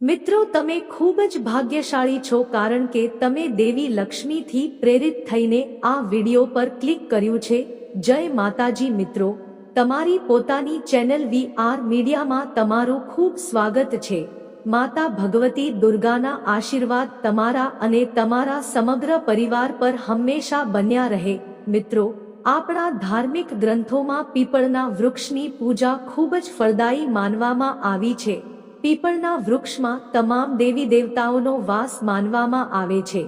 મિત્રો, તમે ખૂબ જ ભાગ્યશાળી છો કારણ કે તમે દેવી લક્ષ્મીથી પ્રેરિત થઈને આ વિડિયો પર ક્લિક કર્યું છે. જય માતાજી મિત્રો, તમારી પોતાની ચેનલ વી આર મીડિયામાં તમારું ખૂબ સ્વાગત છે. માતા ભગવતી દુર્ગાના આશીર્વાદ તમારા અને તમારા સમગ્ર પરિવાર પર હંમેશા બન્યા રહે. મિત્રો, આપણા ધાર્મિક ગ્રંથોમાં પીપળના વૃક્ષની પૂજા ખૂબ જ ફળદાયી માનવામાં આવી છે. પીપળના વૃક્ષમાં તમામ દેવી દેવતાઓનો વાસ માનવામાં આવે છે.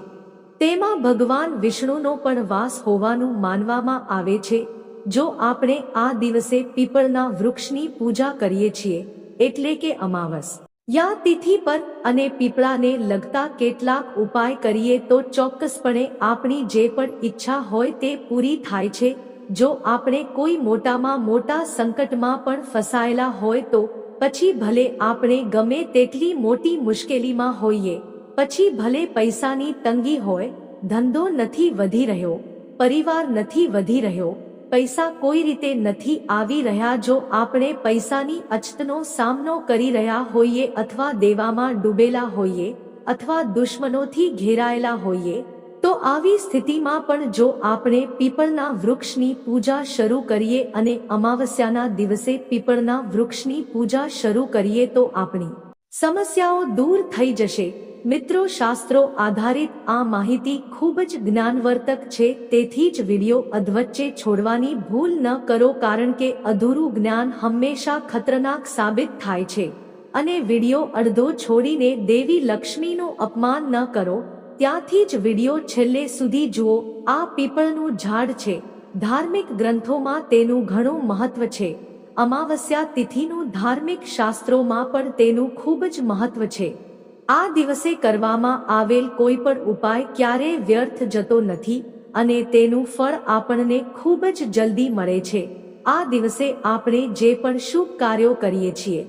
તેમાં ભગવાન વિષ્ણુનો પણ વાસ હોવાનું માનવામાં આવે છે. જો આપણે આ દિવસે પીપળના વૃક્ષની પૂજા કરીએ છીએ, એટલે કે અમાવસ. યા તિથિ પર અને પીપળાને લગતા કેટલાક ઉપાય કરીએ તો ચોક્કસપણે આપણી જે પણ ઈચ્છા હોય તે પૂરી થાય છે. જો આપણે કોઈ મોટામાં મોટા સંકટમાં પણ ફસાયેલા હોય તો પછી ભલે આપણે ગમે તેટલી મોટી મુશ્કેલીમાં હોઈએ, પછી ભલે પૈસાની તંગી હોય, ધંધો નથી વધી રહ્યો, પરિવાર નથી વધી રહ્યો, પૈસા કોઈ રીતે નથી આવી રહ્યા જો આપણે પૈસાની અછતનો સામનો કરી રહ્યા હોઈએ અથવા દેવામાં ડૂબેલા હોઈએ અથવા દુશ્મનોથી ઘેરાયેલા હોઈએ આવી સ્થિતિમાં પણ જો આપણે પીપળના વૃક્ષની પૂજા શરૂ કરીએ અને અમાવસ્યાના દિવસે પીપળના વૃક્ષની પૂજા શરૂ કરીએ તો આપણી સમસ્યાઓ દૂર થઈ જશે. મિત્રો, શાસ્ત્રો આધારિત આ માહિતી ખૂબ જ જ્ઞાનવર્તક છે, તેથી જ વિડિયો અધવચ્ચે છોડવાની ભૂલ ન કરો, કારણ કે અધૂરું જ્ઞાન હંમેશા ખતરનાક સાબિત થાય છે. અને વિડિયો અડધો છોડીને દેવી લક્ષ્મીનું અપમાન ન કરો ત્યાંથી જ વીડિયો છેલ્લે સુધી જુઓ, આ પીપળનું ઝાડ છે. ધાર્મિક ગ્રંથોમાં તેનું ઘણું મહત્વ છે. અમાવસ્યા તિથિનું ધાર્મિક શાસ્ત્રોમાં પણ તેનું ખૂબ જ મહત્વ છે. આ દિવસે કરવામાં આવેલ કોઈ પણ ઉપાય ક્યારેય વ્યર્થ જતો નથી અને તેનું ફળ આપણને ખૂબ જ જલ્દી મળે છે. આ દિવસે આપણે જે પણ શુભ કાર્યો કરીએ છીએ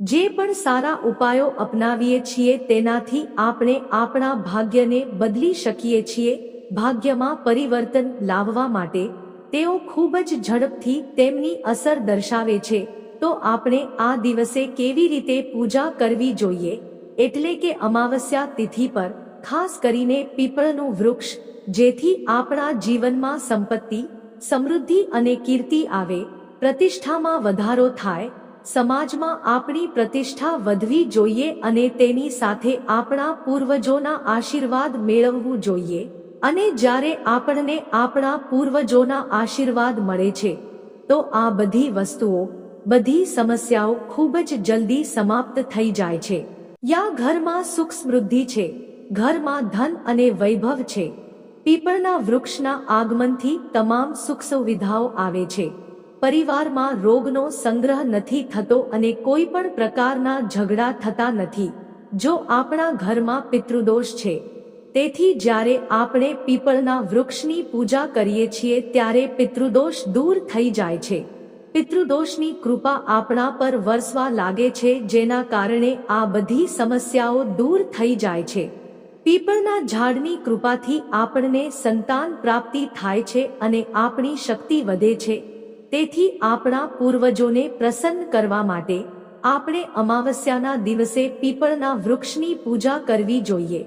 જે પણ સારા ઉપાયો અપનાવીએ છીએ તેનાથી આપણે આપણા ભાગ્યને બદલી શકીએ છીએ, ભાગ્યમાં પરિવર્તન લાવવા માટે, તેઓ ખૂબ જ ઝડપથી તેમની અસર દર્શાવે છે, તો આપણે આ દિવસે કેવી રીતે પૂજા કરવી જોઈએ? એટલે કે અમાવસ્યા તિથિ પર, ખાસ કરીને પીપળનું વૃક્ષ, જેથી આપણા જીવનમાં સંપત્તિ, સમૃદ્ધિ અને કીર્તિ આવે, પ્રતિષ્ઠામાં વધારો થાય સમાજમાં આપણી પ્રતિષ્ઠા વધવી જોઈએ અને તેની સાથે આપણા પૂર્વજોના આશીર્વાદ મેળવવું જોઈએ. અને જ્યારે આપણને આપણા પૂર્વજોના આશીર્વાદ મળે છે, તો આ બધી વસ્તુઓ, બધી સમસ્યાઓ ખૂબ જ જલ્દી સમાપ્ત થઈ જાય છે. યા ઘરમાં સુખ સમૃદ્ધિ છે, ઘરમાં ધન અને વૈભવ છે, પીપળના વૃક્ષના આગમનથી તમામ સુખ સુવિધાઓ આવે છે. પરિવારમાં રોગનો સંગ્રહ નથી થતો અને કોઈ પણ પ્રકારના ઝઘડા થતા નથી. જો આપણા ઘરમાં પિતૃદોષ છે, તેથી જ્યારે આપણે પીપળના વૃક્ષની પૂજા કરીએ છીએ ત્યારે પિતૃદોષ દૂર થઈ જાય છે. પિતૃદોષની કૃપા આપણા પર વરસવા લાગે છે, જેના કારણે આ બધી સમસ્યાઓ દૂર થઈ જાય છે. પીપળના ઝાડની કૃપાથી આપણને સંતાન પ્રાપ્તિ થાય છે અને આપણી શક્તિ વધે છે. તેથી આપણા પૂર્વજોને પ્રસન્ન કરવા માટે આપણે અમાવસ્યાના દિવસે પીપળના વૃક્ષની પૂજા કરવી જોઈએ.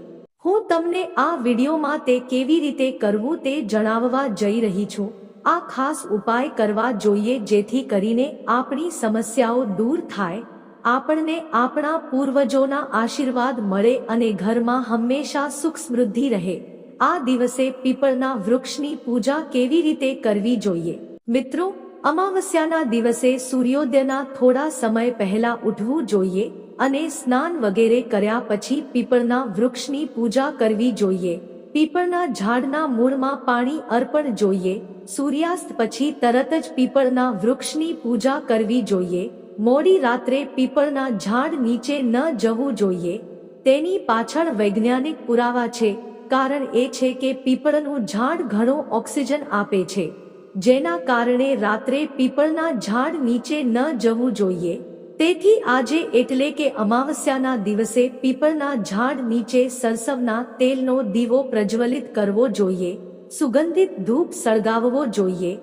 હું તમને આ વિડીયોમાં તે કેવી રીતે કરવું તે જણાવવા જઈ રહી છું. આ ખાસ ઉપાય કરવા જોઈએ જેથી કરીને આપણી સમસ્યાઓ દૂર થાય, આપણને આપણા પૂર્વજોના આશીર્વાદ મળે અને ઘરમાં હંમેશા સુખ સમૃદ્ધિ રહે. આ દિવસે પીપળના વૃક્ષની પૂજા કેવી રીતે કરવી જોઈએ? મિત્રો અમાવસ્યાના દિવસે સૂર્યોદયના થોડા સમય પહેલા ઉઠવું જોઈએ અને સ્નાન વગેરે કર્યા પછી પીપળના વૃક્ષની પૂજા કરવી જોઈએ. પીપળના ઝાડના મૂળમાં પાણી અર્પણ જોઈએ. સૂર્યાસ્ત પછી તરત જ પીપળના વૃક્ષની પૂજા કરવી જોઈએ. મોડી રાત્રે પીપળના ઝાડ નીચે ન જવું જોઈએ. તેની પાછળ વૈજ્ઞાનિક પુરાવા છે. કારણ એ છે કે પીપળનું ઝાડ ઘણો ઓક્સિજન આપે છે. જેના કારણે રાત્રે પીપળના ઝાડ નીચે ન જવું જોઈએ. તેથી આજે એટલે કે અમાવસ્યાના દિવસે પીપળના ઝાડ નીચે સરસવના તેલનો દીવો પ્રજ્વલિત કરવો જોઈએ. સુગંધિત ધૂપ સળગાવવો જોઈએ.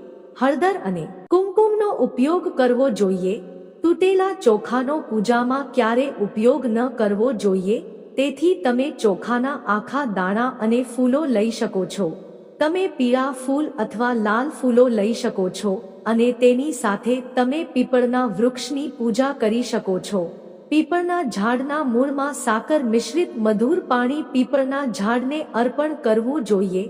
હળદર અને કુમકુમનો ઉપયોગ કરવો જોઈએ. તૂટેલા ચોખાનો પૂજામાં ક્યારે ઉપયોગ ન કરવો જોઈએ. તેથી તમે ચોખાના આખા દાણા અને ફૂલો લઈ શકો છો. તમે પીળા ફૂલ અથવા લાલ ફૂલો લઈ શકો છો અને તેની સાથે તમે પીપળના વૃક્ષની પૂજા કરી શકો છો. પીપળના ઝાડના મૂળમાં સાકર મિશ્રિત મધુર પાણી પીપળના ઝાડને અર્પણ કરવું જોઈએ.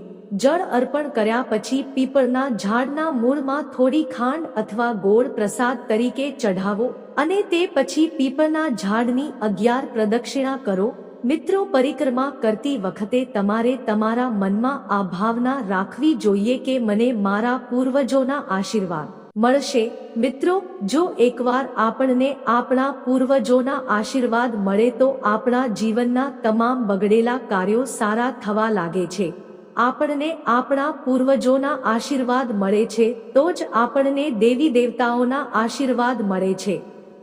જળ અર્પણ કર્યા પછી પીપળના ઝાડના મૂળમાં થોડી ખાંડ અથવા ગોળ પ્રસાદ તરીકે ચઢાવો અને તે પછી પીપળના ઝાડની અગિયાર પ્રદક્ષિણા કરો. મિત્રો પરિક્રમા કરતી વખતે તમારે તમારા મનમાં આ ભાવના રાખવી જોઈએ કે મને મારા પૂર્વજોના આશીર્વાદ મળશે. મિત્રો, જો એકવાર આપણને આપણા પૂર્વજોના આશીર્વાદ મળે તો આપણા જીવનના તમામ બગડેલા કાર્યો સારા થવા લાગે છે. આપણને આપણા પૂર્વજોના આશીર્વાદ મળે છે, તો જ આપણને દેવી દેવતાઓના આશીર્વાદ મળે છે.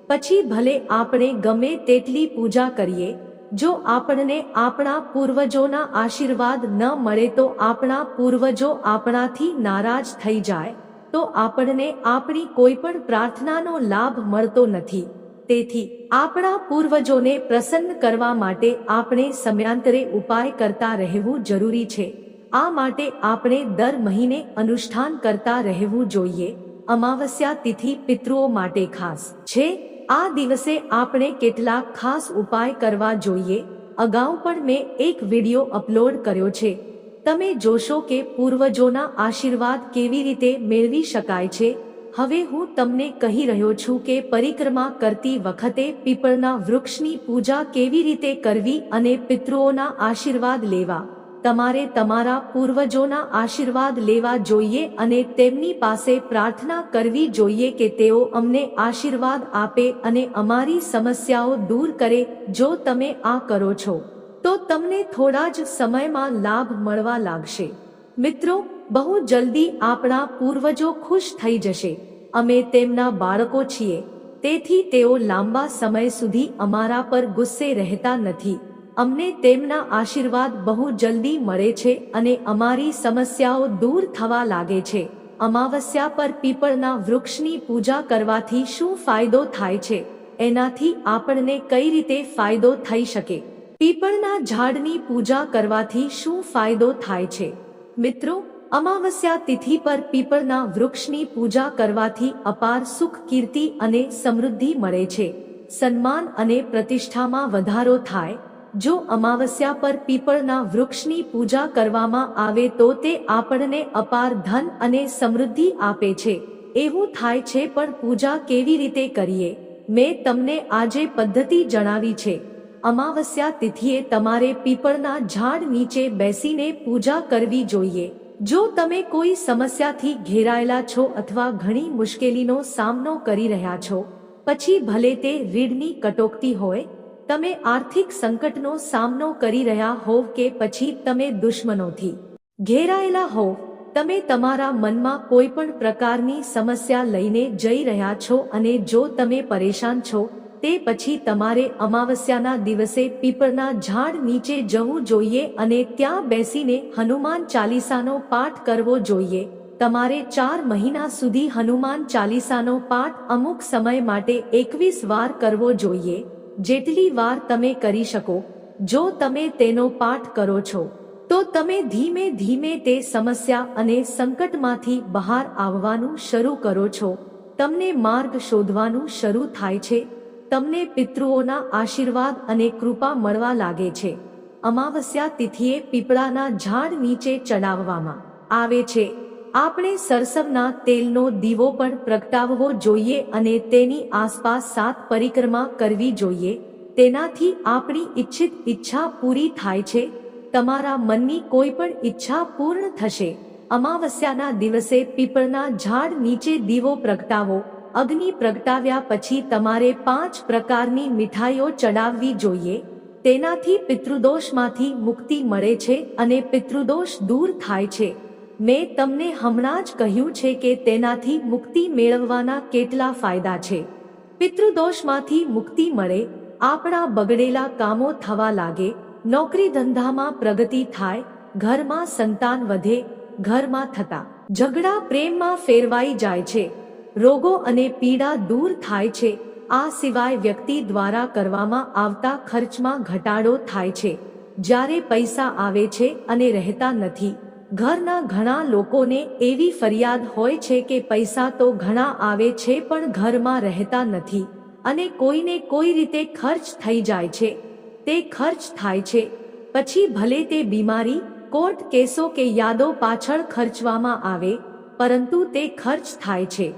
પછી ભલે આપણે ગમે તેટલી પૂજા કરીએ જો આપણને આપણા પૂર્વજોના આશીર્વાદ ન મળે તો આપણા પૂર્વજો આપણાથી નારાજ થઈ જાય, તો આપણને આપણી કોઈ પણ પ્રાર્થનાનો લાભ મળતો નથી. તેથી, આપણા પૂર્વજોને પ્રસન્ન કરવા માટે આપણે સમયાંતરે ઉપાય કરતા રહેવું જરૂરી છે. આ માટે આપણે દર મહિને અનુષ્ઠાન કરતા રહેવું જોઈએ. અમાવસ્યા તિથિ પિતૃઓ માટે ખાસ છે. આ દિવસે આપણે કેટલાક ખાસ ઉપાય કરવા જોઈએ. અગાઉ પણ મેં એક વિડિયો અપલોડ કર્યો છે. તમે જોશો કે પૂર્વજોના આશીર્વાદ કેવી રીતે મેળવી શકાય છે. હવે હું તમને કહી રહ્યો છું કે પરિક્રમા કરતી વખતે પીપળના વૃક્ષની પૂજા કેવી રીતે કરવી અને પિતૃઓના આશીર્વાદ લેવા. તમારે તમારા પૂર્વજોના આશીર્વાદ લેવા જોઈએ અને તેમની પાસે પ્રાર્થના કરવી જોઈએ કે તેઓ અમને આશીર્વાદ આપે અને અમારી સમસ્યાઓ દૂર કરે જો તમે આ કરો છો, તો તમને થોડા જ સમયમાં લાભ મળવા લાગશે. મિત્રો, બહુ જલ્દી આપણા પૂર્વજો ખુશ થઈ જશે. અમે તેમના બાળકો છીએ. તેથી તેઓ લાંબા સમય સુધી અમારા પર ગુસ્સે રહેતા નથી. અમને તેમના આશીર્વાદ બહુ જલ્દી મળે છે અને અમારી સમસ્યાઓ દૂર થવા લાગે છે. અમાવસ્યા પર પીપળના વૃક્ષની પૂજા કરવાથી શું ફાયદો થાય છે? એનાથી આપણને કઈ રીતે ફાયદો થઈ શકે? પીપળના ઝાડની પૂજા કરવાથી શું ફાયદો થાય છે? મિત્રો, અમાવસ્યા તિથિ પર પીપળના વૃક્ષની પૂજા કરવાથી અપાર સુખ, કીર્તિ અને સમૃદ્ધિ મળે છે. સન્માન અને પ્રતિષ્ઠામાં વધારો થાય. જો અમાવસ્યા પર પીપળના વૃક્ષની પૂજા કરવામાં આવે તો તે આપણને અપાર ધન અને સમૃદ્ધિ આપે છે. એવું થાય છે પણ પૂજા કેવી રીતે કરીએ? મેં તમને આજે પદ્ધતિ જણાવી છે. અમાવસ્યા તિથિએ તમારે પીપળના ઝાડ નીચે બેસીને પૂજા કરવી જોઈએ. જો તમે કોઈ સમસ્યાથી ઘેરાયેલા છો અથવા ઘણી મુશ્કેલીનો સામનો કરી રહ્યા છો, પછી ભલે તે રીડની કટોકટી હોય તમે આર્થિક સંકટનો સામનો કરી રહ્યા હોવ કે પછી તમે દુશ્મનોથી ઘેરાયેલા હોવ, તમે તમારા મનમાં કોઈ પણ પ્રકારની સમસ્યા લઈને જઈ રહ્યા છો અને જો તમે પરેશાન છો, તે પછી તમારે અમાવસ્યાના દિવસે પીપળના ઝાડ નીચે જવું જોઈએ અને ત્યાં બેસીને હનુમાન ચાલીસાનો પાઠ કરવો જોઈએ. તમારે ચાર મહિના સુધી હનુમાન ચાલીસાનો પાઠ અમુક સમય માટે એકવીસ વાર કરવો જોઈએ. જેટલી વાર તમે કરી શકો, જો તમે તેનો પાઠ કરો છો, તો તમે ધીમે ધીમે તે સમસ્યા અને સંકટમાંથી બહાર આવવાનું શરૂ કરો છો. તમને માર્ગ શોધવાનું શરૂ થાય છે. તમને પિતૃઓના આશીર્વાદ અને કૃપા મળવા લાગે છે. અમાવસ્યા તિથિએ પીપળાના ઝાડ નીચે ચડાવવામાં આવે છે. આપણે સરસવના તેલનો દીવો પણ પ્રગટાવવો જોઈએ અને તેની આસપાસ સાત પરિક્રમા કરવી જોઈએ. તેનાથી આપણી ઈચ્છિત ઈચ્છા પૂરી થાય છે. તમારા મનની કોઈ પણ ઈચ્છા પૂર્ણ થશે. અમાવસ્યાના દિવસે પીપળના ઝાડ નીચે દીવો પ્રગટાવો. અગ્નિ પ્રગટાવ્યા પછી તમારે પાંચ પ્રકારની મીઠાઈઓ ચડાવવી જોઈએ. તેનાથી પિતૃદોષમાંથી મુક્તિ મળે છે અને પિતૃદોષ દૂર થાય છે. મેં તમને હમણાં જ કહ્યું છે કે તેનાથી મુક્તિ મેળવવાના કેટલા ફાયદા છે. પિતૃદોષમાંથી મુક્તિ મળે, આપણા બગડેલા કામો થવા લાગે નોકરી ધંધામાં પ્રગતિ થાય, ઘરમાં સંતાન વધે, ઘરમાં થતા ઝઘડા પ્રેમમાં ફેરવાઈ જાય છે. રોગો અને પીડા દૂર થાય છે. આ સિવાય વ્યક્તિ દ્વારા કરવામાં આવતા ખર્ચમાં ઘટાડો થાય છે. જ્યારે પૈસા આવે છે અને રહેતા નથી ઘરના ઘણા લોકોને એવી ફરિયાદ હોય છે કે પૈસા તો ઘણા આવે છે પણ ઘરમાં રહેતા નથી અને કોઈને કોઈ રીતે ખર્ચ થઈ જાય છે. તે ખર્ચ થાય છે. પછી ભલે તે બીમારી, કોર્ટ કેસો કે યાદો પાછળ ખર્ચવામાં આવે, પરંતુ તે ખર્ચ થાય છે.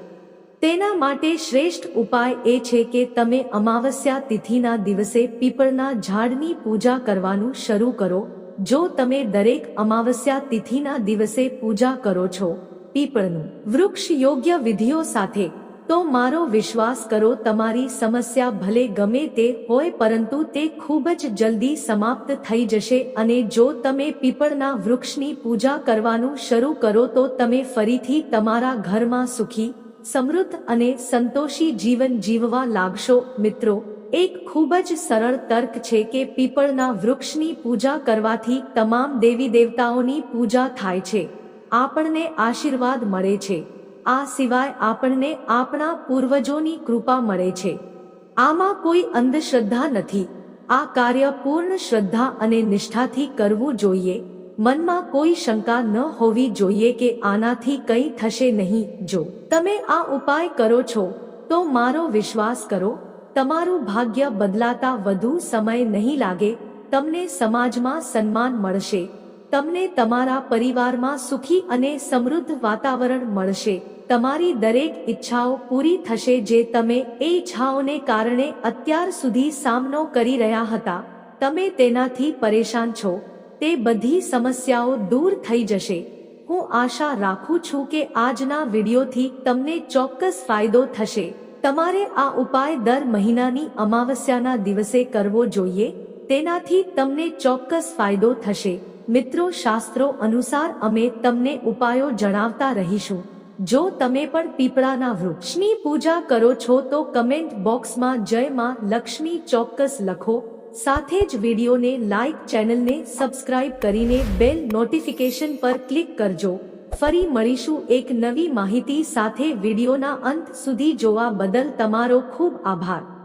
તેના માટે શ્રેષ્ઠ ઉપાય એ છે કે તમે અમાવસ્યા તિથિના દિવસે પીપળના ઝાડની પૂજા કરવાનું શરૂ કરો જો તમે દરેક અમાવસ્યા તિથિના દિવસે પૂજા કરો છો, પીપળનું વૃક્ષ યોગ્ય વિધિઓ સાથે, તો મારો વિશ્વાસ કરો તમારી સમસ્યા ભલે ગમે તે હોય પરંતુ તે ખૂબ જ જલ્દી સમાપ્ત થઈ જશે અને જો તમે પીપળના વૃક્ષની પૂજા કરવાનું શરૂ કરો તો તમે ફરીથી તમારા ઘરમાં સુખી, સમૃદ્ધ અને સંતોષી જીવન જીવવા લાગશો. મિત્રો એક ખૂબ જ સરળ તર્ક છે કે પીપળના વૃક્ષની પૂજા કરવાથી તમામ દેવી દેવતાઓની પૂજા થાય છે. આપણને આશીર્વાદ મળે છે. આ સિવાય આપણને આપણા પૂર્વજોની કૃપા મળે છે. આમાં કોઈ અંધશ્રદ્ધા નથી. આ કાર્ય પૂર્ણ શ્રદ્ધા અને નિષ્ઠાથી કરવું જોઈએ. મનમાં કોઈ શંકા ન હોવી જોઈએ કે આનાથી કંઈ થશે નહીં. જો તમે આ ઉપાય કરો છો, તો મારો વિશ્વાસ કરો. તમારું ભાગ્ય બદલાતા વધુ સમય નહીં લાગે, તમને સમાજમાં સન્માન મળશે, તમને તમારા પરિવારમાં સુખી અને સમૃદ્ધ વાતાવરણ મળશે, તમારી દરેક ઈચ્છાઓ પૂરી થશે જે તમે એ ઈચ્છાઓને કારણે અત્યાર સુધી સામનો કરી રહ્યા હતા, તમે તેનાથી પરેશાન છો, તે બધી સમસ્યાઓ દૂર થઈ જશે, હું આશા રાખું છું કે આજના વિડીયોથી તમને ચોક્કસ ફાયદો થશે. તમારે આ ઉપાય દર મહિનાની અમાવસ્યાના દિવસે કરવો જોઈએ? તેનાથી તમને ચોક્કસ ફાયદો થશે. મિત્રો, શાસ્ત્રો અનુસાર અમે તમને ઉપાયો જણાવતા રહીશું. જો તમે પણ પીપળાના વૃક્ષની પૂજા કરો છો, તો કમેન્ટ બોક્સમાં જય માં લક્ષ્મી ચોક્કસ લખો. સાથે જ વિડીયોને લાઈક ચેનલને સબસ્ક્રાઇબ કરીને બેલ નોટિફિકેશન પર ક્લિક કરજો. ફરી મળીશું એક નવી માહિતી સાથે વિડીયોના અંત સુધી જોવા બદલ તમારો ખૂબ આભાર.